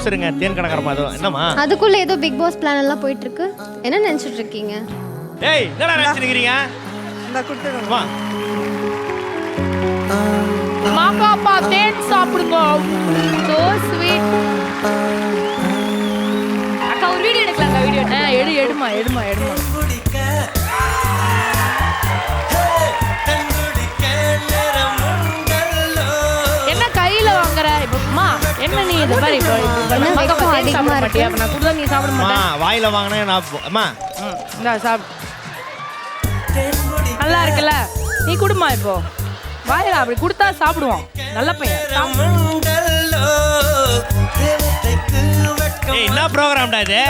ப்ரொடியூசருங்க தேன் கடற்கரை மாதம் என்னம்மா? அதுக்குள்ள ஏதோ பிக் பாஸ் பிளான் எல்லாம் போயிட்டு இருக்கு என்ன நினைச்சிட்டு இருக்கீங்க டேய் என்னடா நினைச்சிருக்கிறீங்க? இந்த கொடுத்துருங்க வா. மாக்காப்பா தேன் சாப்பிடுங்க. சோ ஸ்வீட் அக்கா ஒரு வீடியோ எடுக்கலாம்க்கா வீடியோ எடு எடுமா எடுமா எடுமா. அம்மா என்ன நீ இது மாதிரி இப்போ? என்ன வெக்கம் அதிகமா சாப்பிட இருக்கு? மாட்டியா அப்ப நான் கொடுத்தா நீ சாப்பிட அம்மா மாட்டேன் வாயில வாங்கினே நான் போ- அம்மா. இந்தா சாப்பிடு நல்லா இருக்குல்ல? நீ குடுமா இப்போ. வாயில அப்படி கொடுத்தா சாப்பிடுவோம் நல்ல பையன். சாப்பிடு. ஏய் என்ன ப்ரோக்ராம்டா இது?